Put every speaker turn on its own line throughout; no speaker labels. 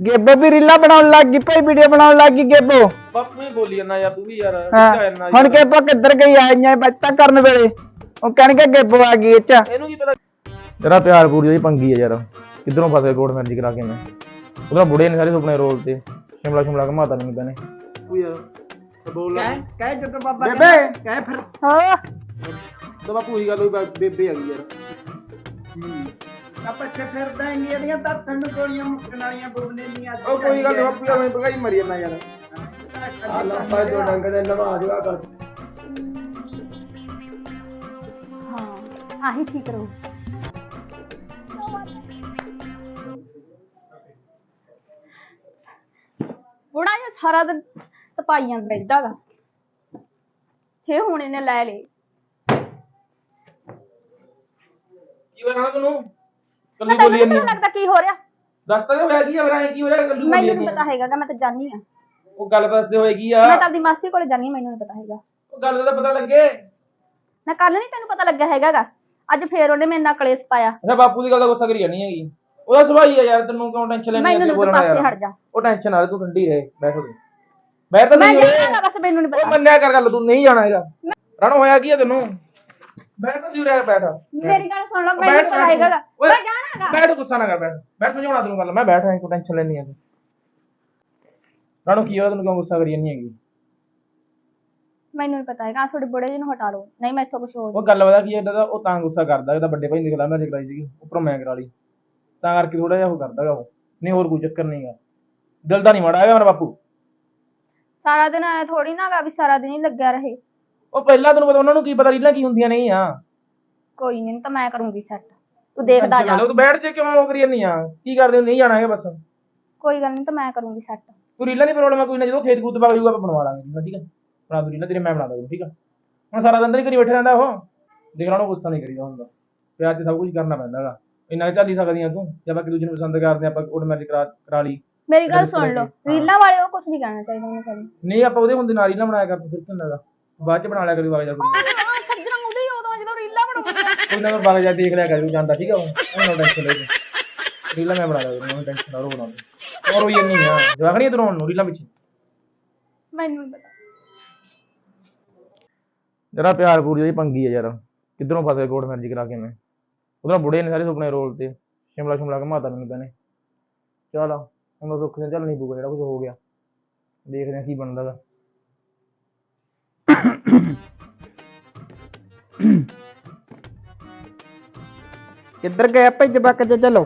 ਗੇਬੋ ਵੀ ਰੀਲਾ ਬਣਾਉਣ ਲੱਗ ਗਈ ਭਾਈ ਵੀਡੀਓ ਬਣਾਉਣ ਲੱਗ ਗਈ ਗੇਬੋ।
ਬਾਪੂ ਹੀ ਬੋਲੀ ਜਾਂਦਾ ਯਾਰ ਤੂੰ ਵੀ ਯਾਰ
ਹਾਂ
ਜਾਂਦਾ
ਹੁਣ ਗੇਬੋ ਕਿੱਧਰ ਗਈ ਆਈਆਂ ਬੱਚਾ ਕਰਨ ਵੇਲੇ? ਉਹ ਕਹਿਣਗੇ ਗੇਬੋ ਆ ਗਈ ਅੱਛਾ
ਇਹਨੂੰ ਕੀ ਪਤਾ? ਤੇਰਾ ਪਿਆਰ ਪੂਰੀ ਉਹਦੀ ਪੰਗੀ ਆ ਯਾਰ। ਕਿੱਧਰੋਂ ਫਸੇ ਕੋਟ ਮੈਰਿਜ ਕਰਾ ਕੇ ਮੈਂ? ਉਧਰੋਂ ਬੁੜੇ ਨੇ ਸਾਰੇ ਸੁਪਨੇ ਰੋਲ ਤੇ। ਸ਼ਿਮਲਾ ਸ਼ਿਮਲਾ ਘਮਾਤਾ ਨਹੀਂ ਕਹਿੰਦੇ ਤੂੰ ਯਾਰ ਤੇ ਬੋਲ
ਕਹਿ ਜਦੋਂ ਬਾਬਾ ਬੇਬੇ। ਕਹਿ ਫਿਰ।
ਹਾਂ।
ਤਾਂ ਬਾਪੂ ਹੀ ਗੱਲ ਹੋਈ ਬਾ- ਬੇਬੇ ਆ ਗਈ ਯਾਰ।
ਆਪਾਂ ਇੱਥੇ ਫਿਰਦਾ ਇੰਨੀਆਂ ਦੀਆਂ ਤਾਂ ਤੈਨੂੰ ਗੋਲੀਆਂ ਮੁੱਕਣ ਵਾਲੀਆਂ ਬੋਲਨੇ ਦੀਆਂ
ਉਹ ਕੋਈ ਗੱਲ ਨੀ ਬਾਪੂ ਯਾਰ ਮੈਂ ਭਗਾਈ ਮਰੀ ਜਾਂਦਾ ਯਾਰ।
ਆਪਾਂ ਜੋ ਡੰਗ ਦੇ ਨਵਾ ਦਿਆ ਕਰ।
ਹਾਂ ਆਹੀ ਠੀਕ ਰਹੂ। ਬੁੜਾ ਜਿਹਾ ਸਾਰਾ ਦਿਨ ਤਪਾਈਆਂ ਰਹਿੰਦਾ ਗਾ ਤੇ ਹੁਣ ਇਹਨੇ ਲੈ ਲਈ
ਕੀ ਨਾ ਤੈਨੂੰ? ਕੱਲੀ
ਮੈਂ
ਬੋਲੀ
ਤੈਨੂੰ
ਜਾਂਦੀ
ਨਹੀਂ ਲੱਗਦਾ ਕੀ ਹੋ ਰਿਹਾ।
ਦੱਸ ਤਾਂ ਹੋਇਆ ਕੀ ਆ ਮੇਰਾ ਕੀ ਹੋਇਆ ਕੱਲੀ ਬੋਲੀ
ਮੈਨੂੰ
ਜਾਂਦੀ
ਨਹੀਂ
ਆ।
ਪਤਾ ਹੈਗਾ ਗਾ, ਮੈਂ ਤਾਂ ਜਾਣੀ ਆ।
ਉਹ ਗੱਲ ਦੱਸਦੇ ਹੋਏਗੀ ਆ।
ਮੈਂ ਤਾਂ ਆਪਦੀ ਮਾਸੀ ਕੋਲੇ ਜਾਣੀ ਆ ਮੈਨੂੰ ਨਹੀਂ ਪਤਾ ਹੈਗਾ।
ਉਹ ਗੱਲ ਦਾ ਪਤਾ ਲੱਗੇ।
ਨਾ ਕੱਲ ਨਹੀਂ ਤੈਨੂੰ ਪਤਾ ਲੱਗਿਆ ਹੈਗਾ ਗਾ ਅੱਜ ਫੇਰ ਉਹਨੇ ਮੇਰੇ ਨਾਲ ਕਲੇਸ਼ ਪਾਇਆ।
ਅੱਛਾ ਬਾਪੂ ਦੀ ਗੱਲ ਦਾ ਗੁੱਸਾ ਕਰੀ ਜਾਣੀ ਹੈਗੀ। ਉਹਦਾ ਸੁਭਾਅ ਹੀ ਆ ਯਾਰ ਤੈਨੂੰ ਕਿਉਂ ਟੈਨਸ਼ਨ ਲੈਣੀ
ਮੈਨੂੰ
ਅੱਗੇ
ਨਹੀਂ
ਬੋਲਣਾ
ਪਾਸੇ
ਯਾਰ।
ਹਟ ਜਾ।
ਉਹ ਟੈਨਸ਼ਨ ਨਾ ਲੈ ਤੂੰ ਠੰਡੀ ਰਹੇ ਬੈਠ ਹੋ ਬੈਠ ਤਾਂ
ਮੈਂ
ਸਹੀ ਓਏ।
ਜਾਣਾ ਬਸ ਮੈਨੂੰ ਨਹੀਂ
ਉਹ
ਪਤਾ।
ਮੰਨਿਆ ਕਰ ਗੱਲ ਤੂੰ ਨਹੀਂ ਜਾਣਾ ਹੈਗਾ। ਰਣ ਹੋਇਆ ਕੀ ਆ ਤੈਨੂੰ? ਬੈਠ ਤਾਂ ਜੁਰਿਆ ਬੈਠ।
ਮੇਰੀ ਗੱਲ ਸੁਣ ਲਓ ਮੈਨੂੰ ਪਤਾ ਹੈਗਾ। ਗਾ। ਮੈਂ ਜਾਣਾ ਗਾ
ਬੈਠ ਗੁੱਸਾ ਨਾ ਕਰ ਬੈਠ। ਬੈਠ ਸਮਝਾਉਣਾ ਤੈਨੂੰ ਗੱਲ ਮੈਂ ਬੈਠ ਆਇਆ ਕੋਈ ਟੈਨਸ਼ਨ ਲੈਣੀ ਆ ਰਾਣੋ ਕੀ ਹੋਇਆ ਤੈਨੂੰ ਕਿਉਂ ਗੁੱਸਾ ਕਰੀ ਜਾਂਦੀ ਹੈਗੀ?
ਮੈਨੂੰ ਨਹੀਂ ਪਤਾ ਹੈਗਾ ਆਹ ਤੁਹਾਡੇ ਬੁੜੇ ਜੀ ਨੂੰ ਹਟਾ ਲਓ। ਨਹੀਂ ਮੈਂ ਇੱਥੋਂ ਕੁਝ ਹੋਰ
ਉਹ ਗੱਲ ਪਤਾ ਕੀ ਇਹਦਾ ਤਾਂ ਉਹ ਤਾਂ ਗੁੱਸਾ ਕਰਦਾ ਇਹਦਾ ਵੱਡੇ ਭਾਈ ਨੇ ਖਲਾ ਮੈਂ ਕਰਾਈ ਸੀਗੀ ਉੱਪਰੋਂ ਮੈਂ ਕਰਾ ਲਈ। ਤਾਂ ਕਰਕੇ ਥੋੜਾ ਜਿਹਾ ਉਹ ਕਰਦਾਗਾ ਉਹ। ਨਹੀਂ ਹੋਰ ਕੋਈ ਚੱਕਰ ਨਹੀਂਗਾ ਦਿਲ ਦਾ ਨਹੀਂ ਮਾੜਾ ਹੈਗਾ ਮੇਰਾ ਬਾਪੂ।
ਸਾਰਾ ਦਿਨ ਐ ਥੋੜੀ ਨਾ ਗਾ ਵੀ ਸਾਰਾ ਦਿਨ ਹੀ ਲੱਗਿਆ ਰਹੇ।
ਉਹ ਪਹਿਲਾਂ ਤੈਨੂੰ ਪਤਾ ਉਹਨਾਂ ਨੂੰ ਕੀ ਪਤਾ ਰੀਲਾਂ ਕੀ ਹੁੰਦੀਆਂ ਨਹੀਂ ਆ
ਕੋਈ ਨਹੀਂ ਤਾਂ ਮੈਂ ਕਰੂੰਗੀ ਸੈੱਟ ਤੂੰ ਦੇਖਦਾ ਜਾ।
ਤੂੰ ਬੈਠ ਜੇ ਕਿਉਂ ਉਹ ਕਰੀ ਜਾਂਦੀ ਆ? ਕੀ ਕਰਦੇ ਹੋ? ਨਹੀਂ ਜਾਣਾ ਹੈਗਾ ਬਸ।
ਕੋਈ ਗੱਲ ਨਹੀਂ ਤਾਂ ਮੈਂ ਕਰੂੰਗੀ ਸੈੱਟ
ਤੂੰ ਰੀਲਾਂ ਦੀ ਪ੍ਰੋਬਲਮ ਹੈ ਕੋਈ ਨਾ ਜਦੋਂ ਖੇਤ ਖੂਤ ਵਗ ਜਾਊਗਾ ਆਪਾਂ ਬਣਵਾ ਲਾਂਗੇ ਰੀਲਾਂ, ਠੀਕ ਹੈ ਬਣਾ ਦੂ ਰੀਲਾਂ ਤੇਰੇ ਮੈਂ ਬਣਾ ਦੂੰਗਾ ਠੀਕ ਹੈ ਹੁਣ ਸਾਰਾ ਦਿਨ ਤਾਂ ਨਹੀਂ ਕਰੀ ਬੈਠੇ ਰਹਿੰਦਾ ਉਹ। ਦੇਖ ਲਾ ਉਹਨੂੰ ਗੁੱਸਾ ਨਹੀਂ ਕਰੀਦਾ ਹੁੰਦਾ ਪਿਆਰ ਤੇ ਸਭ ਕੁਝ ਕਰਨਾ ਪੈਂਦਾ ਹੈਗਾ। ਇੰਨਾ ਚੱਲ ਹੀ ਸਕਦੀਆਂ ਤੂੰ ਜੇ ਆਪਾਂ ਦੂਜੇ ਨੂੰ ਪਸੰਦ ਕਰਦੇ ਆਪਾਂ ਉਹ ਮੈਰਿਜ ਕਰਾ ਕਰਾ ਲਈ।
ਮੇਰੀ ਗੱਲ ਸੁਣ ਲਓ। ਰੀਲਾਂ ਵਾਲੇ ਉਹ ਕੁਝ ਨਹੀਂ ਕਹਿਣਾ ਚਾਹੀਦਾ ਉਹਨੂੰ ਕਦੇ।
ਨਹੀਂ ਆਪਾਂ ਉਹਦੇ ਹੁੰਦੇ ਨਾਲ ਨਾ ਬਣਾਇਆ ਕਰ ਤੂੰ ਫਿਰ ਕੀ ਹੁੰਦਾਗਾ ਬਾਅਦ ਚ ਬਣਾ ਲਿਆ ਕਰੀ ਵਗ ਜਾ ਕੋਈ
ਹਾਂ ਸੱਜਣਾ ਉਹਦੇ ਹੀ ਉਦੋਂ ਜਦੋਂ ਰੀਲਾਂ ਬਣਾਉਂਦਾ
ਕੋਈ ਨਾ ਮੈਂ ਵਗ ਜਾ ਦੇਖ ਲਿਆ ਕਰੂ ਜਾਂਦਾ ਠੀਕ ਹੈ ਉਹ। ਉਹਨੂੰ ਟੈਨਸ਼ਨ ਲੈ ਰੀਲਾਂ ਮੈਂ ਬਣਾ ਲਿਆ ਕਰੂੰ ਉਹਨੂੰ ਟੈਨਸ਼ਨ ਨਾ ਰੋ ਬਣਾ ਦੇ ਔਰ ਉਹ ਇਹ ਨਹੀਂ ਆ ਜਵਾਕ ਨਹੀਂ ਤੂੰ ਨੂੰ ਰੀਲਾਂ ਵਿੱਚ
ਮੈਨੂੰ ਨਹੀਂ ਪਤਾ।
ਜਰਾ ਪਿਆਰ ਪੂਰੀ ਉਹਦੀ ਪੰਗੀ ਆ ਯਾਰ। ਕਿੱਧਰੋਂ ਫਸੇ ਕੋਟ ਮੈਰਿਜ ਕਰਾ ਕੇ ਮੈਂ। ਉਧਰੋਂ ਬੁੜੇ ਨੇ ਸਾਰੇ ਸੁਪਨੇ ਰੋਲ ਤੇ। ਸ਼ਿਮਲਾ ਸ਼ਿਮਲਾ ਘਮਾਤਾ ਮੈਨੂੰ ਕਹਿੰਦੇ ਚਲ ਹੁਣ ਦੁੱਖ ਦੇ ਚੱਲ ਨਹੀਂ ਪੂਗਾ ਜਿਹੜਾ ਕੁਝ ਹੋ ਗਿਆ। ਦੇਖਦੇ ਆ ਕੀ ਬਣਦਾ ਗਾ।
ਕਿੱਧਰ ਗਏ ਭਾਈ ਜਵਾਕ ਜੇ ਚਲੋ?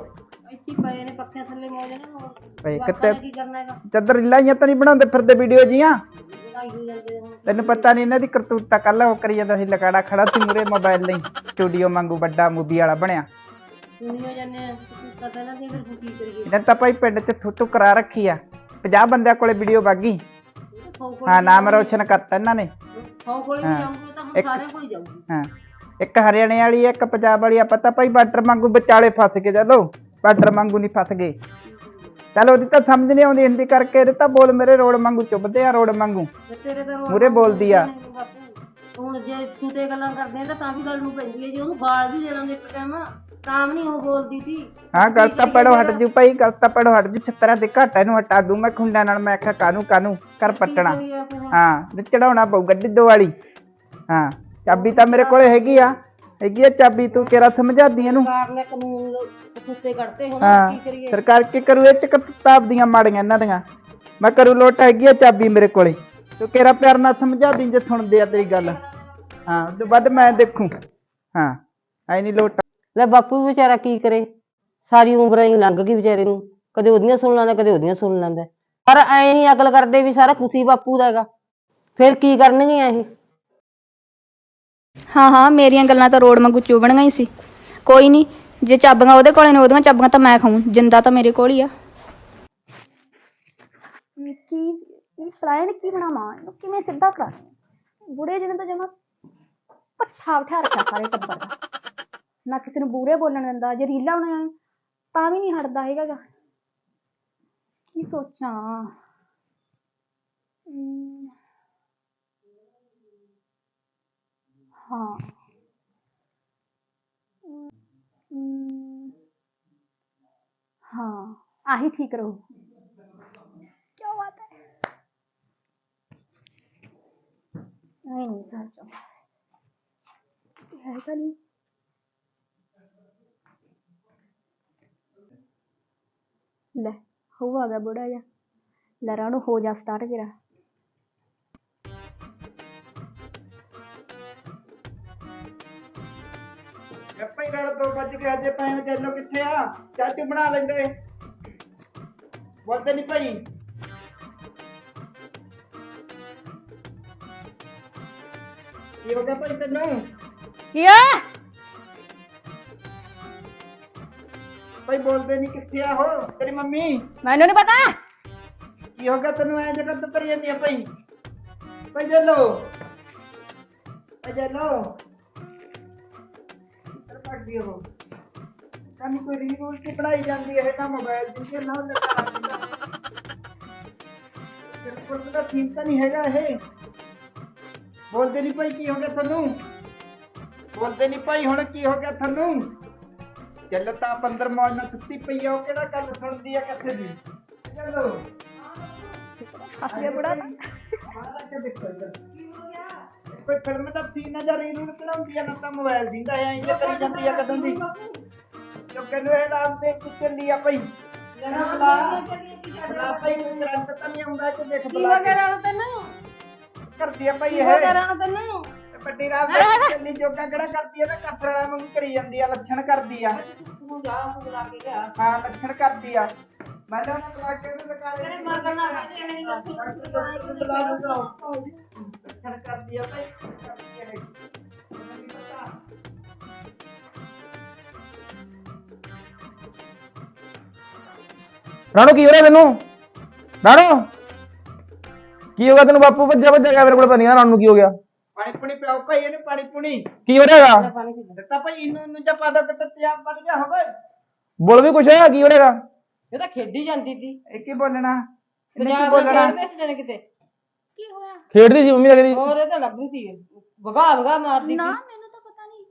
ਇੱਥੇ ਪਏ ਨੇ ਪੱਖਿਆਂ ਥੱਲੇ ਮੌਜ ਨੇ ਹੋਰ
ਭਾਈ ਕਿੱਥੇ
ਕੀ ਕਰਨਾ ਹੈਗਾ?
ਚੱਦਰ ਰੀਲਾਈਆਂ ਤਾਂ ਨਹੀਂ ਬਣਾਉਂਦੇ ਫਿਰਦੇ ਵੀਡੀਓ ਜੀਆਂ?
ਜਾਂਦੇ ਹੁਣ।
ਤੈਨੂੰ ਪਤਾ ਨਹੀਂ ਇਹਨਾਂ ਦੀ ਕਰਤੂਤਾ ਕੱਲ ਉਹ ਕਰੀ ਜਾਂਦਾ ਸੀ ਲਕਾੜਾ ਖੜਾ ਸੀ ਮੂਰੇ ਮੋਬਾਈਲ ਲਈ ਸਟੂਡੀਓ ਵਾਂਗੂ ਵੱਡਾ ਮੂਵੀ ਵਾਲਾ ਬਣਿਆ।
ਸੁਣੀਓ ਜਾਂਦੇ ਆ ਤੁਸੀਂ ਪਤਾ ਨਾ ਸੀ ਫਿਰ ਹੁਣ ਕੀ ਕਰੀਏ?
ਇਹਨਾਂ ਤਾਂ ਭਾਈ ਪਿੰਡ 'ਚ ਥੁੱਟੂ ਕਰਾ ਰੱਖੀ ਆ। 50 ਬੰਦਿਆਂ ਕੋਲੇ ਵੀਡੀਓ ਵਾਗੀ।
ਸੌ ਕੋਲ
ਹਾਂ ਨਾਮ ਰੋਸ਼ਨ ਕਰਤਾ ਇਹਨਾਂ ਨੇ।
ਸੌ ਕੋਲ ਵੀ ਜਾਊਗੀ ਤਾਂ ਹੁਣ ਸਾਰਿਆਂ ਕੋਲ ਹੀ ਜਾਊਗੀ।
ਹਾਂ। ਇੱਕ ਹਰਿਆਣੇ ਵਾਲੀ ਇੱਕ ਪੰਜਾਬ ਵਾਲੀ ਆ ਪਤਾ ਭਾਈ ਬਾਰਡਰ ਵਾਂਗੂ ਵਿਚਾਲੇ ਫਸ ਗਏ ਚਲੋ। ਬਾਰਡਰ ਵਾਂਗੂ ਨਹੀਂ ਫਸ ਗਏ। ਚਲ ਉਹਦੀ ਤਾਂ ਸਮਝ ਨਹੀਂ ਆਉਂਦੀ ਹਿੰਦੀ ਕਰਕੇ ਇਹਦੇ ਤਾਂ ਬੋਲ ਮੇਰੇ ਰੋਡ ਵਾਂਗੂ ਚੁੱਭਦੇ ਆ ਰੋਡ ਵਾਂਗੂ।
ਤੇਰੇ ਤਾਂ ਰੋਣ
ਮੂਹਰੇ ਬੋਲਦੀ ਆ।
ਹੁਣ ਜੇ ਤੂੰ ਤੇ ਗੱਲਾਂ ਕਰਦੇ ਆ ਤਾਂ ਤਾਂ ਵੀ ਗੱਲ ਨੂੰ ਪੈਂਦੀ ਹੈ ਜੇ ਉਹਨੂੰ ਗਾਲ ਵੀ ਦੇ ਦਾਂਗੇ ਇੱਕ ਟਾਈਮ
ਹਾਂ ਗੱਲ ਤਾਂ ਪੜੋ ਹਟ ਜੂ ਭਾਈ ਗੱਲ ਤਾਂ ਪੜੋ ਹਟ ਜੂ ਛੱਤਰਾ ਦੇ ਘਾਟਾ ਨੂੰ ਹਟਾ ਦੂੰ ਮੈਂ ਖੁੰਡਾ ਨਾਲ ਮੈਂ ਆਖਿਆ ਕਾਨੂੰ ਕਾਨੂੰ ਕਰ ਪੱਟਣਾ? ਹਾਂ ਤੇ ਚੜਾਉਣਾ ਪਊ ਗੱਡੀ ਦੋ ਵਾਲੀ ਹਾਂ ਚਾਬੀ ਤਾਂ ਮੇਰੇ ਕੋਲੇ ਹੈਗੀ ਆ ਹੈਗੀ ਆ ਚਾਬੀ ਤੂੰ ਕਿਹੜਾ ਸਮਝਾਦੀ ਇਹਨੂੰ
ਸਰਕਾਰ ਨੇ ਕਾਨੂੰਨ ਸੁੱਤੇ ਕੱਢਤੇ ਹੁਣ
ਹਾਂ
ਕੀ ਕਰੀਏ
ਸਰਕਾਰ ਕੀ ਕਰੂ ਇਹ ਚ ਕਿਤਾਬ ਦੀਆਂ ਮਾੜੀਆਂ ਇਹਨਾਂ ਦੀਆਂ ਮੈਂ ਕਰੂ ਲੋਟ ਹੈਗੀ ਆ ਚਾਬੀ ਮੇਰੇ ਕੋਲੇ ਤੂੰ ਕਿਹੜਾ ਪਿਆਰ ਨਾਲ ਸਮਝਾ ਦੀ ਜੇ ਸੁਣਦੇ ਆ ਤੇਰੀ ਗੱਲ ਹਾਂ ਤੋਂ ਵੱਧ ਮੈਂ ਦੇਖੂ ਹਾਂ ਐ ਨਹੀਂ ਲੋਟ
ਲੈ ਬਾਪੂ ਵੀ ਵਿਚਾਰਾ ਕੀ ਕਰੇ? ਸਾਰੀ ਉਮਰ ਹੀ ਲੰਘ ਗਈ ਵਿਚਾਰੇ ਨੂੰ। ਕਦੇ ਉਹਦੀਆਂ ਸੁਣ ਲੈਂਦਾ ਕਦੇ ਉਹਦੀਆਂ ਸੁਣ ਲੈਂਦਾ। ਪਰ ਐਂ ਹੀ ਅਕਲ ਕਰਦੇ ਵੀ ਸਾਰਾ ਖੁਸ਼ੀ ਬਾਪੂ ਦਾ ਹੈਗਾ। ਫਿਰ ਕੀ ਕਰਨਗੀਆਂ ਇਹ?
ਹਾਂ ਹਾਂ ਮੇਰੀਆਂ ਗੱਲਾਂ ਤਾਂ ਰੋਡ ਵਾਂਗੂ ਚੁਭਣੀਆਂ ਹੀ ਸੀ। ਕੋਈ ਨਹੀਂ ਜੇ ਚਾਬੀਆਂ ਉਹਦੇ ਕੋਲੇ ਨੇ ਉਹਦੀਆਂ ਚਾਬੀਆਂ ਤਾਂ ਮੈਂ ਖਾਉਂ ਜਿੰਦਾ ਤਾਂ ਮੇਰੇ ਕੋਲ ਹੀ ਆ। ਕੀ ਇਹ ਪਲਾਨ ਕੀ ਬਣਾਵਾਂ? ਇਹਨੂੰ ਕਿਵੇਂ ਸਿੱਧਾ ਕਰਾਂ ਬੁੜੇ ਜਿਹਨੇ ਤਾਂ ਜਮਾ ਪੱਠਾ ਉਠਾ ਰੱਖਿਆ ਸਾਰੇ ਟੱਬਰ ਦਾ। ਨਾ ਕਿਸੇ ਨੂੰ ਬੁਰੇ ਬੋਲਣ ਦਿੰਦਾ ਜੇ ਰੀਲਾਂ ਬਣਾਉਣ ਤਾਂ ਵੀ ਨਹੀਂ ਹਟਦਾ ਹੈਗਾ ਗਾ ਕੀ ਸੋਚਾਂ? ਅਮ, ਹਾਂ। ਆਹੀ ਠੀਕ आही ठीक रहो क्या बात है नहीं नहीं सर ऐसा ਲੈ ਹੋ ਆ ਗਿਆ ਬੁੜਾ ਜਾ ਲੈ ਰਾਣੋ ਹੋ ਜਾ ਸਟਾਰਟ ਕਰਾ।
ਭਾਈ ਰੜ ਦੋ ਵੱਜ ਕੇ ਅੱਜ ਪੈਣ ਚੱਲੋ ਕਿੱਥੇ ਆ? ਚਾਚੂ ਬਣਾ ਲੈਂਦੇ। ਬੋਲਦੇ ਨਹੀਂ ਭਾਈ। ਕੀ ਹੋ ਗਿਆ ਭਾਈ ਤੈਨੂੰ?
ਕੀ ਆ
ਭਾਈ ਬੋਲਦੇ ਨਹੀਂ ਕਿੱਥੇ ਆ ਹੋ ਤੇਰੀ ਮੰਮੀ?
ਮੈਨੂੰ ਨਹੀਂ ਪਤਾ।
ਕੀ ਹੋ ਗਿਆ ਤੈਨੂੰ? ਐ ਜਗਤ ਤੇ ਤਰੀ ਜਾਂਦੀ ਆ ਭਾਈ। ਭਾਈ ਜੱਲੋ। ਭਾਈ ਜੱਲੋ। ਤਰ ਪੱਕ ਹੋ ਕੰਨ ਕੋਈ ਰੀਲ ਰੂਲ ਕੀ ਬਣਾਈ ਜਾਂਦੀ ਹੈ ਤਾਂ ਮੋਬਾਈਲ ਦੀ ਕਿ ਨਾ ਲੱਗਾ ਰਹਿੰਦਾ ਤੇਰੇ ਕੋਲ ਤਾਂ ਥੀਮ ਤਾਂ ਨਹੀਂ ਹੈਗਾ ਇਹ। ਬੋਲਦੇ ਨਹੀਂ ਭਾਈ ਕੀ ਹੋ ਗਿਆ ਤੁਹਾਨੂੰ ਬੋਲਦੇ ਨਹੀਂ ਭਾਈ ਹੁਣ ਕੀ ਹੋ ਗਿਆ ਤੁਹਾਨੂੰ ਚੱਲ ਤਾਂ ਪੰਦਰ ਮੌਜ ਨਾਲ ਸੁੱਤੀ ਪਈ ਆ ਉਹ ਕਿਹੜਾ ਗੱਲ ਸੁਣਦੀ ਆ ਕਿੱਥੇ ਦੀ? ਚਲੋ।
ਗਿਆ ਬੁੜਾ।
ਮਾਰਾ ਕੇ ਦੇਖੋ ਇੱਧਰ। ਕੋਈ ਫਿਲਮ ਦਾ ਸੀਨ ਨਾ ਜਾਂ ਰੀਲ ਨੂੰ ਕਢਾਉਂਦੀ ਆ ਨਾ ਤਾਂ ਮੋਬਾਈਲ ਦਿੰਦਾ ਐ ਇੰਜ ਕਰੀ ਜਾਂਦੀ ਆ ਕਦੋਂ ਦੀ। ਜੋ ਕਹਿੰਦੇ ਇਹ ਨਾਮ ਤੇ ਕੁੱਤੇ ਚੱਲੀ ਆ ਭਾਈ। ਜਨਾ ਬਲਾ ਬਲਾ ਭਾਈ ਨੂੰ ਕਰੰਟ ਤਾਂ ਨਹੀਂ ਆਉਂਦਾ ਕਿ ਦੇਖ ਬਲਾ ਕੇ।
ਰਾਣੋ ਤੈਨੂੰ
ਕਰਦੀ ਆ ਭਾਈ
ਕੀ
ਇਹ।
ਹੋ ਗਿਆ ਰਾਣੋ ਤੈਨੂੰ
ਵੱਡੀ ਰਾਮ ਦੇ ਚੱਲੀ ਜੋਗਾ ਕਿਹੜਾ ਕਰਦੀ ਆ ਨਾ ਵਾਲਾ ਵਾਂਗੂ ਕਰੀ ਜਾਂਦੀ ਆ ਲੱਛਣ ਕਰਦੀ ਆ।
ਤੂੰ ਜਾ ਤੂੰ ਲਾ ਕੇ ਗਿਆ
ਹਾਂ ਲੱਛਣ ਕਰਦੀ ਆ। ਮੈਂ ਤਾਂ ਉਹਨੂੰ ਬੁਲਾ ਕੇ ਉਹਨੂੰ ਲਗਾ ਦੇ
ਮਰਨਾ
ਲੱਛਣ ਕਰਦੀ ਆ ਭਾਈ ਕਰਦੀ। ਆ ਇਹ। ਮੈਨੂੰ ਨੀ ਪਤਾ।
ਰਾਣੋ ਕੀ ਹੋ ਰਿਹਾ ਤੈਨੂੰ? ਰਾਣੋ! ਕੀ ਹੋ ਗਿਆ ਤੈਨੂੰ? ਬਾਪੂ ਭੱਜਿਆ ਭੱਜਿਆ ਗਿਆ ਮੇਰੇ ਕੋਲ ਪਤਾ ਨਹੀਂ ਰਾਣੋ ਨੂੰ ਕੀ ਹੋ ਗਿਆ?
ਪਾਣੀ ਪੁਣੀ ਪਿਆਓ ਭਾਈ ਇਹਨੂੰ ਪਾਣੀ ਪੁਣੀ
ਕੀ ਹੋ ਰਿਹਾ ਹੈਗਾ?
ਦਿੱਤਾ ਭਾਈ ਇਹਨੂੰ ਇਹਨੂੰ ਜਾਂ ਪਾ ਦੋ ਕਿਤੇ ਤਿਆਬ ਵੱਧ ਗਿਆ ਹੋਵੇ।
ਬੋਲ ਵੀ ਕੁਛ ਹੈ ਕੀ ਹੋ ਰਿਹਾ ਹੈਗਾ?
ਇਹ ਤਾਂ ਖੇਡੀ ਜਾਂਦੀ ਸੀ।
ਇਹ ਕੀ ਬੋਲਣਾ? ਇਹਨੇ ਕੀ
ਪੰਜਾਬ
ਬੋਲਣਾ?
ਖੇਡਦੇ ਨੇ ਕਿਤੇ?
ਕੀ ਹੋਇਆ?
ਖੇਡਦੀ ਸੀ ਮੰਮੀ ਕਹਿੰਦੀ
ਹੋਰ ਇਹ ਤਾਂ ਲੱਗਦੀ ਸੀ ਵਗਾ ਵਗਾ ਮਾਰਦੀ
ਨਾ
ਸੀ।
ਮੈਨੂੰ ਤਾਂ ਪਤਾ ਨਹੀਂ।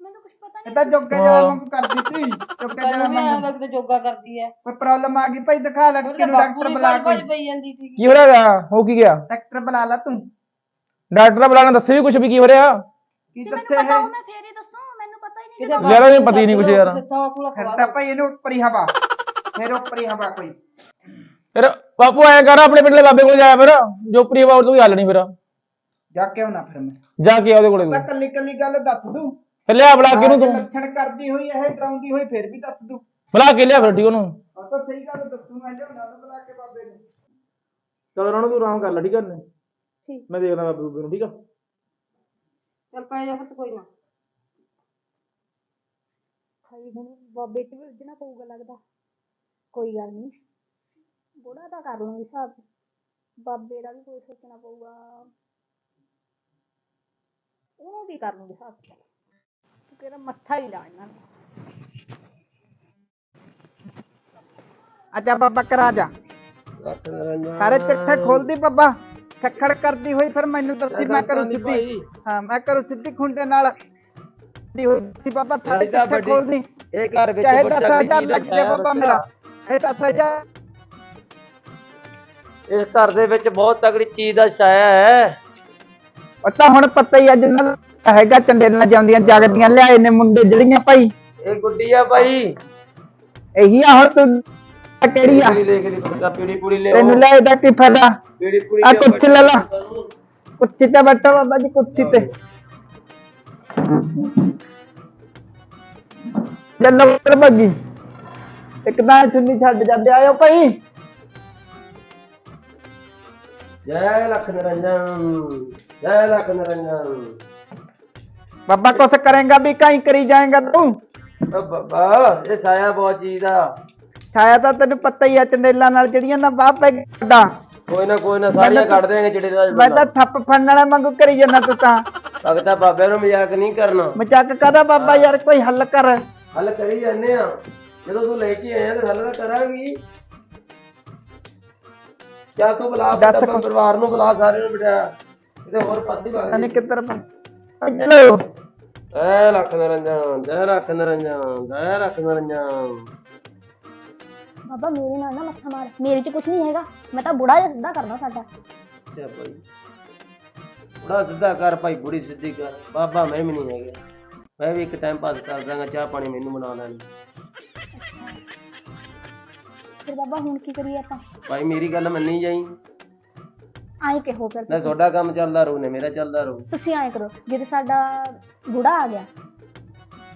ਮੈਨੂੰ ਤਾਂ ਕੁਝ ਪਤਾ
ਇਹ
ਨਹੀਂ।
ਤਾਂ ਜੋਗਾ ਜਿਹੜਾ ਵਾਂਗੂ ਕਰਦੀ ਸੀ ਜੋਗਾ ਜਿਹੜਾ
ਤੈਨੂੰ ਵੀ
ਵਾਂਗੂ।
ਆਉਂਦਾ ਕਿਤੇ ਜੋਗਾ ਕਰਦੀ ਹੈ
ਕੋਈ ਪ੍ਰੋਬਲਮ ਆ ਗਈ ਭਾਈ ਦਿਖਾ ਲੈ
ਉਹ
ਕਿਨੂੰ
ਤਾਂ ਬਾਪੂ
ਡਾਕਟਰ
ਦੀ
ਬੁਲਾ
ਭੱਜ ਭੱਜ
ਕੋਈ
ਪਈ ਜਾਂਦੀ ਸੀ
ਕੀ ਹੋ ਰਿਹਾ ਹੈਗਾ? ਹੋ ਕੀ ਗਿਆ?
ਡਾਕਟਰ ਬੁਲਾ ਲਾ ਤੂੰ।
ਡਾਕਟਰ ਦਾ ਬੁਲਾਣਾ ਦੱਸੇ ਵੀ ਕੁਛ ਵੀ ਕੀ ਹੋ ਰਿਹਾ?
ਕੀ
ਜੇ ਮੈਨੂੰ
ਦੱਸੇ
ਪਤਾ
ਹੈ
ਹੋ ਮੈਂ ਫੇਰ ਹੀ ਦੱਸੂ ਮੈਨੂੰ ਪਤਾ ਹੀ ਨਹੀਂ ਜਦੋਂ
ਯਾਰ ਇਹਨੂੰ ਪਤਾ ਹੀ ਨਹੀਂ ਕੁਛ ਯਾਰ।
ਫਿਰ
ਖਵਾ
ਤਾਂ ਭਾਈ ਇਹਨੂੰ ਉੱਪਰ ਹੀ ਹਵਾ। ਫਿਰ ਉੱਪਰ ਹੀ ਹਵਾ ਕੋਈ।
ਫਿਰ ਬਾਪੂ ਐ ਕਰ ਆਪਣੇ ਪਿੰਡ ਦੇ ਬਾਬੇ ਕੋਲ ਜਾਇਆ ਫਿਰ ਜੋ ਪ੍ਰਿയ ਬਾਬੂ ਤੋਂ ਕੋਈ ਹੱਲ ਨਹੀਂ ਫਿਰ।
ਜਾ ਕੇ ਆਉਣਾ ਫਿਰ ਮੈਂ।
ਜਾ ਕੇ ਆ ਉਹਦੇ ਕੋਲੇ
ਤਾਂ। ਕੱਲੀ ਕੱਲੀ ਗੱਲ ਦੱਸ ਦੂੰ।
ਫਿਰ ਲਿਆ ਬੁਲਾ ਕੇ ਤੂੰ।
ਲੱਛਣ ਕਰਦੀ ਹੋਈ ਇਹ ਡਰਾਉਂਦੀ ਹੋਈ ਫਿਰ ਵੀ ਦੱਸ ਦੂੰ।
ਬੁਲਾ ਕੇ ਲਿਆ ਫਿਰ ਠੀਕ ਉਹਨੂੰ।
ਆ ਤਾਂ ਸਹੀ ਗੱਲ ਦੱਸੂ ਮੈਂ ਲਿਆਉਣਾ ਉਹਨੂੰ ਬੁਲਾ ਕੇ ਬਾਬੇ ਨੂੰ।
ਚਲ ਰਾਣੋ ਤੂੰ ਆਰਾਮ ਕਰ ਲੈ ਠੀਕ ਹੈ
ਠੀਕ।
ਮੈਂ ਦੇਖਦਾ ਬਾਬੇ ਬੂਬੇ ਨੂੰ ਠੀਕ ਆ
ਚੱਲ ਪੈ ਜਾ ਫਿਰ ਕੋਈ ਨਾ
ਹਾਈ ਹੁਣ ਬਾਬੇ ਚ ਵੀ ਉਲਝਣਾ ਪਊਗਾ ਲੱਗਦਾ ਕੋਈ ਗੱਲ ਨਹੀਂ ਬੁੜਾ ਤਾਂ ਕਰ ਲੂੰਗੀ ਹਿਸਾਬ ਬਾਬੇ ਦਾ ਵੀ ਕੋਈ ਸੋਚਣਾ ਪਊਗਾ ਉਹਨੂੰ ਵੀ ਕਰ ਲੂੰਗੀ ਹਿਸਾਬ ਕਿਉਂਕਿ ਇਹਦਾ ਮੱਥਾ ਹੀ ਲਾਣਾ
ਅੱਛਾ ਬਾਬਾ ਕਰਾ ਜਾ ਸਾਰੇ ਚਿੱਠੇ ਖੋਲਦੀ ਬਾਬਾ ਖੱਖੜ ਕਰਦੀ ਹੋਈ ਫਿਰ ਮੈਨੂੰ ਦੱਸੀ ਮੈਂ ਕਰੂ ਸਿੱਧੀ ਹਾਂ ਮੈਂ ਕਰੂ ਸਿੱਧੀ ਖੁੰਡੇ ਨਾਲ ਦੀ ਹੋਈ ਬਾਬਾ ਸਾਰੇ ਚਿੱਠੇ ਖੋਲਦੀ?
ਇਹ ਘਰ ਵਿੱਚ
ਚਾਹੇ ਲੱਗ ਬਾਬਾ ਮੇਰਾ। ਇਹ ਦਸ ਹਜ਼ਾਰ
ਇਸ ਘਰ ਦੇ ਵਿੱਚ ਬਹੁਤ ਤਗੜੀ ਚੀਜ਼ ਦਾ ਛਾਇਆ ਹੈ।
ਪਤਾ ਹੁਣ ਪਤਾ ਹੀ ਅੱਜ ਨਾਲ ਹੈਗਾ ਚੰਡੇਲਾਂ ਜਾਂਦੀਆਂ ਜਗਦੀਆਂ ਲਿਆਏ ਨੇ ਮੁੰਡੇ ਜਿਹੜੀਆਂ ਭਾਈ।
ਇਹ ਗੁੱਡੀ ਆ ਭਾਈ।
ਇਹੀ ਆ ਹੁਣ ਤੂੰ ਕਿਹੜੀ ਆ?
ਪੀੜੀ ਲੈ ਕੇ ਲਿਖਦਾ ਪੀੜੀ ਪੂੜੀ ਲੈ
ਤੈਨੂੰ ਲੈ ਇਹਦਾ ਕੀ ਫਾਇਦਾ?
ਪੀੜੀ ਪੂੜੀ
ਆ
ਲਿਆਓ
ਕੁਰਸੀ ਲੈ ਲਾ। ਕੁਰਸੀ ਤੇ ਬੈਠਾ ਬਾਬਾ ਜੀ ਕੁਰਸੀ ਤੇ। ਜੱਲਾ ਉੱਪਰ ਭੱਗੀ ਇੱਕ ਤਾਂ ਚੁੰਨੀ ਛੱਡ ਜਾਂਦੇ ਆਇਓ ਭਾਈ।
ਜੈ ਲਖ ਨਿਰੰਜਨ ਜੈ ਲਖ ਨਿਰੰਜਨ।
ਬਾਬਾ ਕੁਛ ਕਰੇਗਾ ਵੀ ਕਾਈ ਕਰੀ ਜਾਏਗਾ ਤੂੰ।
ਓ ਬਾਬਾ ਇਹ ਛਾਇਆ ਬਹੁਤ ਚੀਜ਼ ਦਾ
ਛਾਇਆ ਤਾਂ ਤੈਨੂੰ ਪਤਾ ਹੀ ਆ ਚੰਡੇਲਾਂ ਨਾਲ ਜਿਹੜੀਆਂ ਨਾ ਬਾਪ ਪੈ ਵੱਡਾ
ਕੋਈ ਨਾ ਕੋਈ ਨਾ ਸਾਰੀਆਂ ਕੱਢ ਦੇਣਗੇ ਜਿਹੜੇ ਦਾ
ਮੈਂ ਤਾਂ ਥੱਪ ਫੜਨ ਵਾਲਾ ਵਾਂਗੂ ਕਰੀ ਜਾਂਦਾ ਤੂੰ ਤਾਂ।
ਭਗਤਾ ਬਾਬੇ ਨੂੰ ਮਜ਼ਾਕ ਨਹੀਂ ਕਰਨਾ।
ਮਜ਼ਾਕ ਕਾਦਾ ਬਾਬਾ ਯਾਰ ਕੋਈ ਹੱਲ ਕਰ।
ਹੱਲ ਕਰੀ ਜਾਂਦੇ ਆ। ਜਦੋਂ ਤੂੰ ਲੈ ਕੇ ਆਇਆ ਤੇ ਹੱਲ ਤਾਂ ਕਰਾਂਗੀ। ਕਿਆ ਤੂੰ ਬੁਲਾ
ਦੱਸ
ਆਪਣੇ। ਪਰਿਵਾਰ ਨੂੰ ਬੁਲਾ ਸਾਰੇ ਨੂੰ ਬਿਠਾ। ਕਿਤੇ ਹੋਰ ਪਾਦੀ ਬਾਗ
ਅਨੇ ਕਿੱਧਰ ਚਲੋ
ਜੈ ਲਖ ਨਿਰੰਜਨ ਜੈ ਲਖ ਨਿਰੰਜਨ ਜੈ ਲਖ ਨਿਰੰਜਨ।
ਬਾਬਾ ਮੇਰੇ ਨਾਲ ਨਾ ਮੱਥਾ ਮਾਰ। ਮੇਰੇ ਚ ਕੁਝ ਨਹੀਂ ਹੈਗਾ। ਮੈਂ ਤਾਂ ਬੁੜਾ ਜਿਹਾ ਸਿੱਧਾ ਕਰਨਾ ਸਾਡਾ।
ਅੱਛਾ ਭਾਈ। ਬੁੜਾ ਸਿੱਧਾ ਕਰ ਭਾਈ ਬੁੜੀ ਸਿੱਧੀ ਕਰ। ਬਾਬਾ ਮੈਂ ਵੀ ਨਹੀਂ ਹੈਗਾ। ਮੈਂ ਵੀ ਇੱਕ ਟਾਈਮ ਪਾਸ ਕਰ ਦਾਂਗਾ ਚਾਹ ਪਾਣੀ ਮੈਨੂੰ ਬਣਾ ਲੈਣੀ।
ਫਿਰ ਬਾਬਾ ਹੁਣ ਕੀ ਕਰੀਏ ਆਪਾਂ?
ਭਾਈ ਮੇਰੀ ਗੱਲ ਮੰਨੀ ਜਾਈ।
ਆਏ ਕਿਹੋ ਫਿਰ
ਨਾ ਤੁਹਾਡਾ ਕੰਮ ਚੱਲਦਾ ਰਹੂ ਨੇ ਮੇਰਾ ਚੱਲਦਾ ਰਹੂ।
ਤੁਸੀਂ ਐਂ ਕਰੋ ਜਦੋਂ ਸਾਡਾ ਬੁੜਾ ਆ ਗਿਆ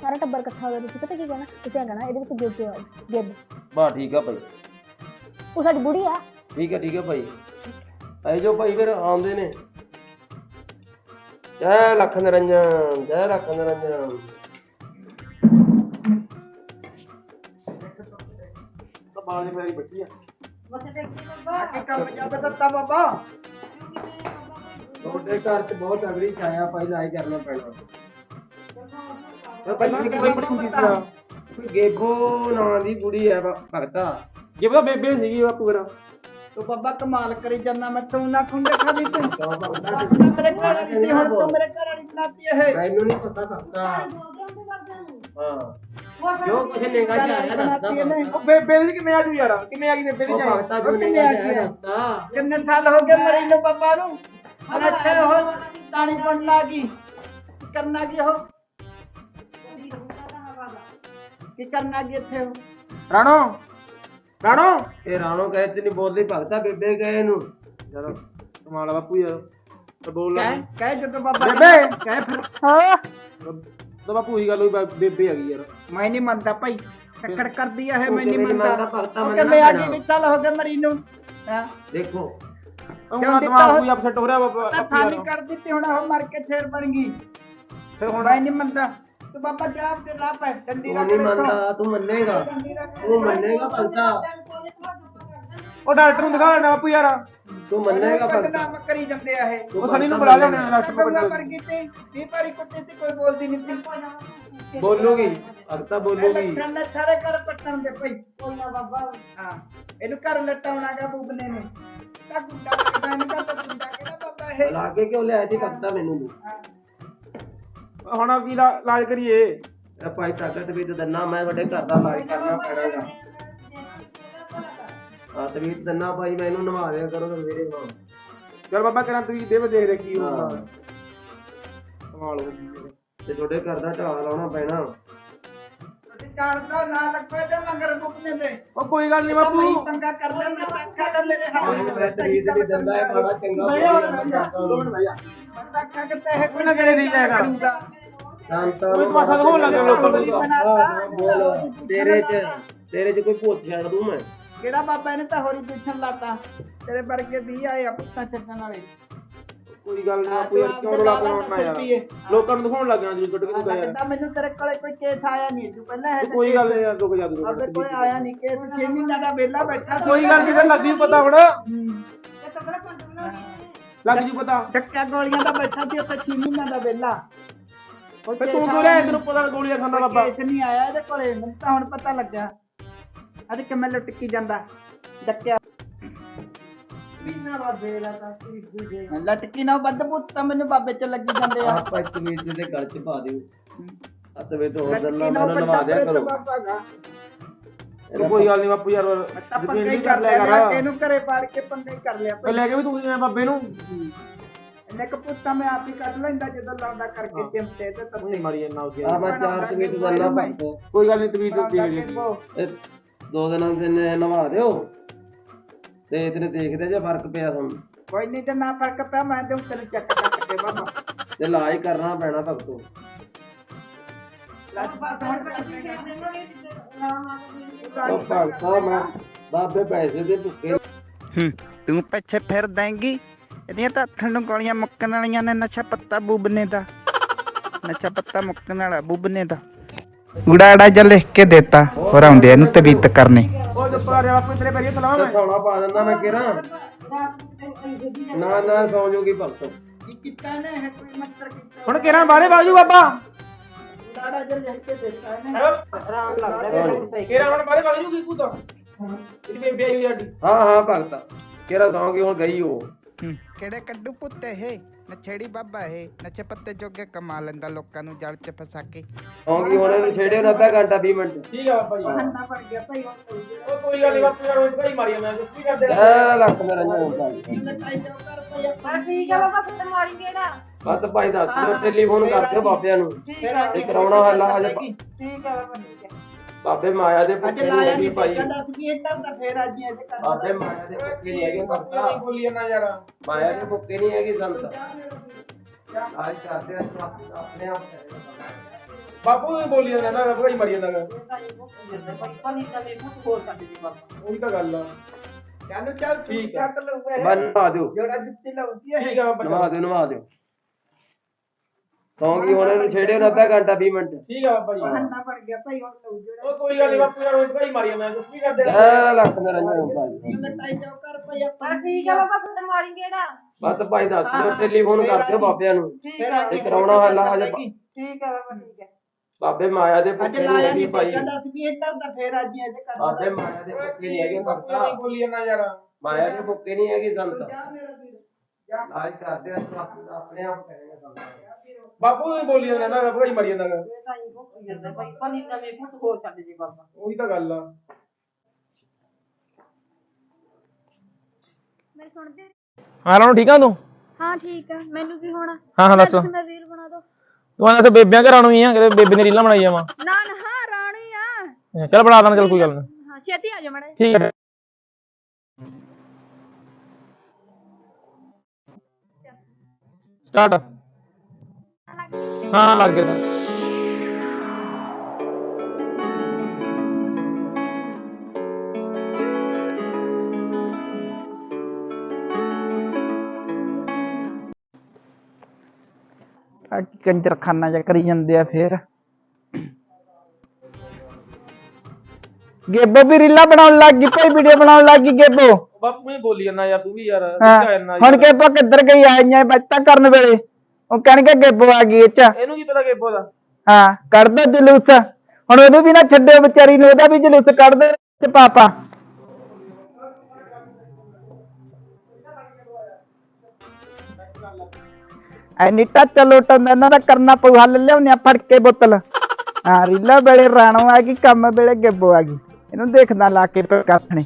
ਸਾਰਾ ਟੱਬਰ ਇਕੱਠਾ ਹੋ ਗਿਆ ਤੁਸੀਂ ਪਤਾ ਕੀ ਕਹਿਣਾ? ਤੁਸੀਂ ਐਂ ਕਹਿਣਾ ਇਹਦੇ ਵਿੱਚ ਗਿੱਧ ਆ ਗਿੱਧ
ਬਾ ਠੀਕ ਆ ਭਾਈ।
ਉਹ ਸਾਡੀ ਬੁੜੀ ਆ।
ਠੀਕ ਹੈ ਠੀਕ ਹੈ ਭਾਈ। ਆਏ ਜੋ ਭਾਈ ਫਿਰ ਆਉਂਦੇ ਨੇ। ਜੈ ਲੱਖ ਨਿਰੰਜਨ ਜੈ ਲੱਖ ਨਿਰੰਜਨ।
ਬਾਜ ਮੇਰੀ ਬੱਟੀ ਆ।
ਕੀ ਕੰਮ ਜਾ ਦਿੱਤਾ ਬਾਬਾ।
ਤੁਹਾਡੇ ਘਰ 'ਚ ਬਹੁਤ ਅਗਰੀ ਛਾਇਆ ਭਾਈ ਲਾਈ ਕਰਨਾ ਪੈਣਾ।
ਪਹਿਲਾਂ ਸੀ ਸੀ
ਕੋਈ ਨਾਂ ਦੀ ਕੁੜੀ ਹੈ ਭ- ਭਗਤਾ।
ਜੇ ਪਤਾ ਬੇਬੇ ਸੀਗੀ ਬਾਪੂ ਮੇਰਾ
ਤੂੰ ਬਾਬਾ ਕਮਾਲ ਕਰੀ ਜਾਂਦਾ ਮੈਂ ਤੂੰ ਨਾ ਖੁੰਡੇ ਖਾਦੀ ਤੂੰ। ਤੇਰੇ ਘਰ ਵਾਲੀ ਸੀ ਹੁਣ ਤੂੰ ਮੇਰੇ ਘਰ ਵਾਲੀ ਬਣਾਤੀ ਇਹ।
ਮੈਨੂੰ ਨਹੀਂ ਪਤਾ ਭਗਤਾ। ਹਾਂ। ਜੋ ਕੁਛ ਨਿਗਾ ਚ ਆਇਆ ਰਸਤਾ
ਉਹ ਬੇਬੇ ਦੀ ਕਿਵੇਂ ਆ ਜੂ ਯਾਰ? ਕਿਵੇਂ ਆ ਗਈ ਬੇਬੇ ਦੀ
ਉਹ
ਜਾਨ?
ਭਗਤਾ ਜੋ ਨਿਗਾ ਚ ਆਇਆ ਰਸਤਾ
ਕਿੰਨੇ ਸਾਲ ਹੋ ਗਏ ਮਰੀ ਨੂੰ ਬਾਬਾ ਨੂੰ? ਹੁਣ ਇੱਥੇ ਉਹ ਤਾਣੀ ਬਣ ਲੱਗੀ ਕੀ? ਕਰਨਾ ਕੀ ਉਹ? ਕੀ ਕਰਨਾ ਕੀ ਇੱਥੇ ਉਹ
ਰਾਣੋ ਰਾਣੋ।
ਇਹ ਰਾਣੋ ਕਹੇ ਤੇ ਨਹੀਂ ਬੋਲਦੀ ਭਗਤਾ ਬੇਬੇ ਕਹੇ ਇਹਨੂੰ।
ਯਾਰ ਕਮਾਲ ਆ ਬਾਪੂ ਯਾਰ। ਤੇ ਬੋਲ ਲੈ।
ਕਹਿ ਕਹਿ ਜਦੋਂ ਬਾਬਾ
ਬੇਬੇ।
ਕਹਿ ਫਿਰ।
ਹਾਂ।
ਤਾਂ ਬਾਪੂ ਹੀ ਗੱਲ ਹੋਈ ਬਾ- ਬੇਬੇ ਆ ਗਈ ਯਾਰ।
ਮੈਂ ਨਹੀਂ ਮੰਨਦਾ ਭਾਈ। ਟੱਕਰ ਕਰਦੀ ਆ ਇਹ
ਉਹ
ਮੈਂ ਨਹੀਂ
ਨੀ
ਮੰਨਦਾ।
ਭਗਤਾ
ਉਹ
ਮੰਨਣਾ
ਕਿਵੇਂ ਆ
ਪੈਣਾ।
ਗਈ ਵੀ ਸਾਲ ਹੋ ਗਏ ਮਰੀ ਨੂੰ। ਹਾਂ?
ਦੇਖੋ।
ਉਹ
ਕਿਉਂ
ਹੁਣ
ਦਿੱਤਾ
ਦਿਮਾਗ ਕੋਈ ਅਪਸੈਟ ਹੋ ਰਿਹਾ ਬਾਬਾ
ਤਾਂ
ਬਾਪੂ ਯਾਰ।
ਕਰ ਦਿੱਤੀ ਹੁਣ ਉਹ ਮਰ ਕੇ ਛੇਰ ਬਣ ਗਈ।
ਫਿਰ ਹੁਣ
ਮੈਂ ਨਹੀਂ ਮੰਨਦਾ। ਤੂੰ ਬਾਬਾ ਜਾਬ ਤੇ ਲਾ ਪੈ ਡੰਡੀ
ਤੂੰ
ਰੱਖ
ਨਹੀਂ
ਲੈ ਇੱਥੋਂ।
ਮੰਨਦਾ ਤੂੰ ਮੰਨੇਗਾ।
ਡੰਡੀ ਰੱਖ ਲੈ
ਤੂੰ ਮੰਨੇਗਾ ਭਗਤਾ
ਉਹ ਡਾਕਟਰ ਨੂੰ ਦਿਖਾ ਲੈਣਾ ਬਾਪੂ ਯਾਰ।
ਤੂੰ ਮੰਨੇਗਾ ਭਗਤਾ
ਬਦਨਾਮ ਕਰੀ ਜਾਂਦੇ ਆ ਇਹ।
ਉਹ ਸਨੀ ਨੂੰ ਬੁਲਾ ਆ ਡਾਕਟਰ
ਕੰਗਾ
ਕੋਲ
ਮਰ ਗਈ ਤੇ ਵੀ ਭਾਰੀ ਕੁੱਤੇ ਤੇ ਕੋਈ ਬੋਲਦੀ ਨਹੀਂ ਸੀ।
ਬੋਲੂਗੀ ਭਗਤਾ
ਇਹ
ਬੋਲੂਗੀ
ਨੇ ਸਾਰੇ ਘਰ ਪੱਟਣ ਦੇ ਭਾਈ। ਕੋਈ ਨਾ ਬਾਬਾ। ਹਾਂ ਇਹਨੂੰ ਘਰ ਲਟਾਉਣਾਗਾ ਬੁਬਨੇ ਨੂੰ। ਤਾਂ ਗੁੱਡਾ ਲੱਗਦਾ ਇਹਨੂੰ ਤਾਂ ਗੁੱਡਾ ਕਿਹੜਾ ਬਾਬਾ ਇਹ
ਲਾ ਕੇ ਕਿਉਂ ਲਿਆਇਆ ਸੀ ਭਗਤਾ ਮੈਨੂੰ ਤੂੰ।
ਹਾਂ।
ਹੁਣ ਕੀ ਲਾ- ਇਲਾਜ ਕਰੀਏ?
ਭਾਈ ਤਾਕਤ ਵੀ ਤੇ ਦੰਨਾ ਮੈਂ ਤੁਹਾਡੇ ਘਰ ਦਾ ਇਲਾਜ ਕਰਨਾ ਪੈਣਾਗਾ ਆ ਤਵੀਤ ਦੰਨਾ ਭਾਈ ਮੈਂ ਇਹਨੂੰ ਨਵਾ ਦਿਆ ਕਰੋ ਤੇ ਮੇਰੇ ਨਾਲ
ਚਲ ਬਾਬਾ ਕਰਾਂ ਤੂੰ ਦੇ ਦੇਖ ਦੇ ਕੀ ਹੁੰਦਾ।
ਹਾਂ।
ਕਮਾਲ ਹੋ ਗਈ। ਯਾਰ।
ਤੇ ਤੁਹਾਡੇ ਘਰ ਦਾ ਢਾਲ ਲਾਉਣਾ ਪੈਣਾ।
ਤੁਸੀਂ ਜਾਣਦਾ ਨਾ ਲੱਗੋ ਇਹਦੇ ਮਗਰ ਬੁਬਨੇ ਦੇ
ਉਹ ਕੋਈ ਗੱਲ ਨਹੀਂ ਬਾਪੂ।
ਪੰਗਾ ਕਰ ਲੈ ਮੈਂ ਰੱਖਾ ਲੈ ਮੇਰੇ ਹੱਥ
ਮੈਂ ਤਵੀਤ ਵੀ ਦੰਦਾ ਹੈ ਬੜਾ ਚੰਗਾ ਬੋਲਿਆ
ਬੰਦਾ ਖਾ ਕੇ ਤੇ
ਕੋਈ ਨਾ ਕਰੇ ਨਹੀਂ ਜਾਏਗਾ।
ਕਰੂਗਾ।
ਸ਼ਾਂਤਾ
ਕੋਈ ਤਮਾਸ਼ਾ ਦਿਖਾਉਣ ਲੱਗ ਗਿਆ ਲੋਕਾਂ ਨੂੰ।
ਬੋਲ। ਤੇਰੇ ਚ ਤੇਰੇ ਚ ਕੋਈ ਭੂਤ ਛੱਡ ਦੂੰ ਮੈਂ।
ਕਿਹੜਾ ਬਾਬਾ ਨੇ ਤਾਂ ਹੋਰੀ ਪੁੱਛਣ ਲਾਤਾ ਤੇਰੇ ਵਰਗੇ 20 ਆਏ ਆ ਪੁੱਤਾਂ ਚੱਕਣ ਵਾਲੇ।
ਕੋਈ ਗੱਲ ਨਹੀਂ ਯਾਰ
ਤੂੰ
ਕਿਉਂ ਰੋਲਾ ਪਾਉਣਾ ਯਾਰ। ਲੋਕਾਂ ਨੂੰ ਦਿਖਾਉਣ ਲੱਗ ਜਾਣਾ ਜੀ ਗੱਡ ਕਿਉਂ ਯਾਰ
ਲੱਗਦਾ ਮੈਨੂੰ ਤੇਰੇ ਕੋਲੇ ਕੋਈ ਕੇਸ ਆਇਆ ਨਹੀਂ ਤੂੰ ਪਹਿਲਾਂ ਹੈ
ਕੋਈ ਗੱਲ ਨਹੀਂ ਯਾਰ ਰੁਕ ਜਾ ਤੂੰ
ਅਬੇ ਕੋਲੇ ਆਇਆ ਨਹੀਂ ਕੇਸ 6 ਮਹੀਨਿਆਂ ਦਾ ਵਿਹਲਾ ਬੈਠਾ।
ਕੋਈ ਗੱਲ ਫਿਰ ਲੱਗ ਪਤਾ ਹੁਣ। ਲੱਗ ਜੂ ਪਤਾ।
ਚੱਕਿਆ ਗੋਲੀਆਂ ਦਾ ਬੈਠਾ ਸੀ ਉੱਥੇ 6 ਮਹੀਨਿਆਂ ਦਾ ਵਿਹਲਾ। ਉਹ ਕੇਸ
ਤੂੰ
ਨੀ।
ਤੈਨੂੰ ਪਤਾ ਗੋਲੀਆਂ ਖਾਂਦਾ
ਕੋਈ
ਬਾਬਾ
ਕੇਸ ਨਹੀਂ ਆਇਆ ਇਹਦੇ ਕੋਲੇ ਮੈਨੂੰ ਤਾਂ ਹੁਣ ਪਤਾ ਲੱਗਿਆ। ਅਰੇ ਕਿਵੇਂ ਲਟਕੀ ਜਾਂਦਾ। ਡੱਕਿਆ ਲਟਕੀ ਨਾ ਵੱਧ ਪੁੱਤ ਤਾਂ ਮੈਨੂੰ ਬਾਬੇ ਚ ਲੱਗੀ ਜਾਂਦੇ ਆ।
ਆਪਾਂ ਤਵੀਤ ਦੇ ਗਲ ਚ ਪਾ ਦਿਓ। ਆ ਤਵੀਤ ਹੋਰ
ਲਟਕੀ
ਦੰਨਾ
ਨਾ
ਮੈਂ
ਵੱਡਾ
ਨਵਾ ਦਿਆ ਕਰੋ।
ਬਾਬਾ
ਤੂੰ ਕੋਈ ਗੱਲ ਨਹੀਂ ਬਾਪੂ ਯਾਰ
ਤਾਂ ਪੰਗਾ ਹੀ
ਨਹੀਂ
ਕਰ
ਲਿਆ ਕਰ।
ਇਹਨੂੰ ਘਰੇ ਪਾੜ ਕੇ ਪੰਗਾ ਕਰ ਲਿਆ
ਤੇ ਲੈ ਕੇ ਵੀ ਤੂੰ ਜਿਵੇਂ ਬਾਬੇ ਨੂੰ।
ਇਹਨੇ ਕਪੂਤਾ ਮੈਂ ਆਪ ਹੀ ਕੱਢ ਲੈਂਦਾ ਜਦੋਂ ਲਾਉਂਦਾ ਕਰਕੇ ਚਿਮਟੇ ਤੇ
ਨਹੀਂ
ਤੱਤੇ।
ਮਾਰੀ ਇੰਨਾ ਹੋ
ਆ ਮੈਂ ਚਾਰ ਤਵੀਤ ਦੰਨਾ ਭਗਤ
ਕੋਈ ਗੱਲ ਨਹੀਂ ਤਵੀਤ ਦੇ ਦੇ
ਦੋ ਦਿਨਾਂ ਦੇ ਨਵਾ ਦਿਓ। ਤੇ ਇਹਨੇ ਦੇਖਦੇ ਜੇ ਫ਼ਰਕ ਪਿਆ ਤੁਹਾਨੂੰ।
ਕੋਈ ਨਹੀਂ ਤੇ ਨਾ ਫ਼ਰਕ ਪਿਆ ਮੈਂ ਤੇ ਉੱਤੇ ਚੱਕ ਚੱਕ ਕੇ ਬਾਬਾ
ਤੇ ਇਲਾਜ ਕਰਨਾ ਪੈਣਾ ਭਗਤੋ ਉਹ ਭਗਤਾ ਮੈਂ ਬਾਬੇ ਪੈਸੇ ਦੇ ਭੁੱਖੇ।
ਤੂੰ ਪਿੱਛੇ ਫਿਰ ਦੇਂਗੀ। ਇਹਦੀਆਂ ਤਾਂ ਹੱਥਾਂ ਨੂੰ ਗੋਲੀਆਂ ਮੁੱਕਣ ਵਾਲੀਆਂ ਨੇ ਨਸ਼ਾ ਪੱਤਾ ਬੁੱਬਨੇ ਦਾ। ਨਸ਼ਾ ਪੱਤਾ ਮੁੱਕਣ ਵਾਲਾ ਬੁੱਬਨੇ ਦਾ। ਉਡਾੜਾ ਜਿਹਾ ਲਿਖ ਕੇ ਦਿੱਤਾ ਹੋਰ ਆਉਂਦੇ ਇਹਨੂੰ ਤਬੀਤ ਕਰਨੇ।
ਉਹ ਜੋ ਪਰ ਬਾਪੂ ਤੇਰੇ ਪੈਰੀ ਸਲਾਮ ਹੈ
ਸੌਣਾ ਪਾ ਦਿੰਦਾ ਮੈਂ ਕਿਰਾਂ ਨਾ ਨਾ ਸੌ ਜੂਗੀ ਭਗਤੋ
ਕੀਤਾ ਨੇ ਹੈ ਕੋਈ ਮੰਤਰ ਕੀਤਾ
ਹੁਣ ਕਿਹੜਾ ਬਾਰੇ ਬਾਜੂ ਬਾਬਾ?
ਕੇ ਦਿੱਤਾ ਇਹਨੇ
ਕਿਹੜਾ ਹੁਣ ਬਾਰੇ ਬਾਜੂ ਕੀ ਪੁੱਤ ਇਹਦੀ ਬੇਬੇ ਆਈ ਸਾਡੀ।
ਹਾਂ ਹਾਂ ਭਗਤਾ। ਕਿਹੜਾ ਸੌਂ ਗਈ ਹੁਣ ਗਈ ਉਹ।
ਹੂੰ, ਕਿਹੜੇ ਕੱਡੂ ਪੁੱਤ ਇਹ? ਨਛੇੜੀ ਬਾਬਾ ਇਹ ਨਸ਼ੇ ਪੱਤੇ ਜੋਗੇ ਕਮਾ ਲੈਂਦਾ ਲੋਕਾਂ ਨੂੰ ਜੜ ਚ ਫਸਾ ਕੇ।
ਆਉਂਗੀ ਹੁਣ ਇਹਨੂੰ ਛੇੜਿਓ ਨਾ ਅੱਧਾ ਘੰਟਾ 20 ਮਿੰਟ।
ਠੀਕ ਆ ਬਾਬਾ ਜੀ।
ਹੰਨਾ ਪੜ ਗਿਆ ਭਾਈ
ਉਹ ਕੋਈ ਗੱਲ ਨਹੀਂ ਬਾਪੂ ਯਾਰ ਉਹ ਭਾਈ ਮਾਰੀ ਜਾਂਦਾ ਕੁਛ ਨਹੀਂ ਕਰਦੇ
ਐ ਲੱਖ ਮੇਰਾ ਨਹੀਂ ਹੁੰਦਾ
ਠੀਕ ਆ ਬਾਬਾ ਫਿਰ ਮਾਰੀ ਗੇੜਾ
ਬਸ ਭਾਈ ਦੱਸ ਟੈਲੀਫੋਨ ਕਰ ਦਿਓ ਬਾਬਿਆਂ ਨੂੰ। ਇਹ ਕਰਾਉਣਾ ਹੈ ਇਲਾਜ
ਠੀਕ ਆ ਬਾਬਾ ਠੀਕ ਹੈ
ਬਾਬੇ ਮਾਇਆ ਦੇ
ਅੱਜ
ਨਹੀਂ
ਲਾਇਆ
ਹੈਗੇ
ਨਹੀਂ
ਭਾਈ।
ਭਾਈ ਦੱਸ ਵੀ ਇੱਦਾਂ ਦਾ ਫੇਰ ਅੱਜ ਅੱਜ ਕਰ
ਬਾਬੇ ਮਾਇਆ ਦੇ ਭੁੱਖੇ ਨਹੀਂ ਹੈਗੇ ਭਗਤਾ।
ਨਹੀਂ ਬੋਲੀ ਜਾਂਦਾ ਯਾਰ।
ਮਾਇਆ ਦੇ ਭੁੱਖੇ ਨਹੀਂ ਹੈਗੇ ਸੰਤ। ਅੱਜ ਕਰਦੇ ਆ ਆਪਣੇ ਆਪ
ਬਾਪੂ ਨਹੀਂ ਬੋਲੀ ਜਾਂਦਾ ਨਾ ਭਾਈ ਮਾਰੀ ਜਾਂਦਾ ਉਹੀ ਤਾਂ ਗੱਲ ਆ।
ਚੱਲ ਚੱਲ
ਠੀਕ ਆ।
ਕੱਟ ਲਊਗਾ ਇਹ।
ਨਵਾ ਦਿਓ।
ਜੋੜਾ ਜੁੱਤੀ ਲਊਗੀ ਇਹ।
ਠੀਕ ਆ ਬਾਬਾ
ਨਵਾ। ਦਿਓ ਨਵਾ ਦਿਓ। ਸੌਂਗੀ ਹੁਣ ਇਹਨੂੰ ਛੇੜਿਓ ਨਾ ਅੱਧਾ ਘੰਟਾ 20 ਮਿੰਟ।
ਠੀਕ ਆ ਬਾਬਾ ਜੀ
ਹੰਨਾ ਪੜ ਗਿਆ ਭਾਈ ਹੁਣ ਲਊ
ਉਹ ਕੋਈ ਗੱਲ ਨਹੀਂ ਬਾਪੂ ਯਾਰ ਉਹ ਭਾਈ ਮਾਰੀ ਜਾਂਦਾ ਕੁਛ ਨਹੀਂ ਕਰਦੇ
ਐ ਲੱਖ ਮੇਰਾ ਨਹੀਂ ਹੁੰਦਾ
ਲਟਾਈ ਜਾਓ ਕਰ ਭਾਈ ਆਪਾਂ
ਠੀਕ ਆ ਬਾਬਾ ਫਿਰ ਮਾਰੀ ਗੇੜਾ
ਬਸ ਭਾਈ ਦੱਸ ਦਿਓ ਟੈਲੀਫੋਨ ਕਰ ਦਿਓ ਬਾਬਿਆਂ ਨੂੰ। ਇਹ ਕਰਾਉਣਾ ਹੈ ਇਲਾਜ
ਠੀਕ ਆ ਬਾਬਾ ਠੀਕ ਹੈ
ਬਾਬੇ ਮਾਇਆ ਦੇ ਭੁੱਖੇ ਨਹੀਂ
ਲਾਇਆ
ਹੈਗੇ
ਨਹੀਂ
ਭਾਈ।
ਭਾਈ। ਦੱਸ ਵੀ ਇੱਦਾਂ ਦਾ ਫੇਰ ਅੱਜ ਅੱਜ ਕਰ
ਬਾਬੇ ਮਾਇਆ ਦੇ ਭੁੱਖੇ ਨਹੀਂ ਹੈਗੇ ਭਗਤਾ
ਨਹੀਂ ਬੋਲੀ ਜਾਂਦਾ ਯਾਰ।
ਮਾਇਆ ਦੇ ਭੁੱਖੇ ਨਹੀਂ ਹੈਗੇ ਸੰਤ।
ਜਾ ਮੇਰਾ ਵੀਰ।
ਇਲਾਜ ਕਰਦੇ ਆ ਆਪਣੇ ਆਪ ਕਰਾਂਗੇ ਸੰਤ।
ਬਾਪੂ ਨਹੀਂ ਬੋਲੀ ਜਾਂਦਾ ਨਾ ਭਾਈ ਮਾਰੀ ਜਾਂਦਾ ਉਹੀ ਤਾਂ ਗੱਲ ਆ।
ਮੇਰੀ ਸੁਣਦੇ
ਹਾਂ। ਰਾਣੋ ਠੀਕ ਆ ਤੂੰ?
ਹਾਂ ਠੀਕ ਆ। ਮੈਨੂੰ ਕੀ ਹੋਣਾ?
ਹਾਂ ਹਾਂ ਦੱਸ।
ਤੁਸੀਂ ਮੈਂ ਰੀਲ ਬਣਾ ਦੋ
ਤੂੰ ਆਇਆ ਤੇ ਬੇਬਿਆਂ ਘਰਾਂ ਨੂੰ ਹੀ ਆ ਕਿਤੇ ਬੇਬੇ ਨੇ ਰੀਲਾਂ ਬਣਾਈ ਜਾਵਾਂ
ਨਾ ਨਾ ਹਾਂ ਰਾਣੀ ਆ।
ਚੱਲ ਬਣਾ ਦਾਂ ਚੱਲ ਕੋਈ ਗੱਲ ਨਹੀਂ
ਹਾਂ ਛੇਤੀ ਆ ਜਾ ਮੜਾ
ਠੀਕ ਹੈ ਸਟਾਰਟ। ਹਾਂ ਲੱਗ ਗਿਆ
ਆ ਕੰਜਰਖਾਨਾ ਜਿਹਾ ਕਰੀ ਜਾਂਦੇ ਆ ਫੇਰ। ਗੇਬੋ ਵੀ ਰੀਲਾ ਬਣਾਉਣ ਲੱਗ ਗਈ ਭਾਈ ਵੀਡੀਓ ਬਣਾਉਣ ਲੱਗ ਗਈ ਗੇਬੋ।
ਬਾਪੂ ਨਹੀਂ ਬੋਲੀ ਜਾਂਦਾ ਯਾਰ ਤੂੰ ਵੀ ਯਾਰ
ਹਾਂ ਹੁਣ ਗੇਬੋ ਕਿੱਧਰ ਗਈ ਆਈਆਂ ਬੱਚਾ ਕਰਨ ਵੇਲੇ। ਉਹ ਕਹਿਣਗੇ ਗੇਬੋ ਆ ਗਈ ਇਹ ਚ।
ਇਹਨੂੰ ਕੀ ਪਤਾ ਕਿ ਦਾ?
ਹਾਂ ਕੱਢ ਦੋ ਜਲੂਸ। ਹੁਣ ਉਹਨੂੰ ਵੀ ਨਾ ਛੱਡਿਓ ਵਿਚਾਰੀ ਨੂੰ ਉਹਦਾ ਵੀ ਜਲੂਸ ਕੱਢ ਦੇ ਤੇ ਪਾਪਾ। ਐਨੀ ਟੱਚ ਲੋਟਣ ਦਾ ਇਹਨਾਂ ਦਾ ਕਰਨਾ ਪਊ ਹੱਲ ਲਿਆਉਣੇ ਆ ਫੜ ਕੇ ਬੋਤਲ। ਹਾਂ ਰੀਲਾ ਵੇਲੇ ਰਾਣੋ ਆ ਗਈ ਕੰਮ ਵੇਲੇ ਗੇਬੋ ਆ ਗਈ। ਇਹਨੂੰ ਦੇਖਦਾ ਲਾ ਕੇ ਨੇ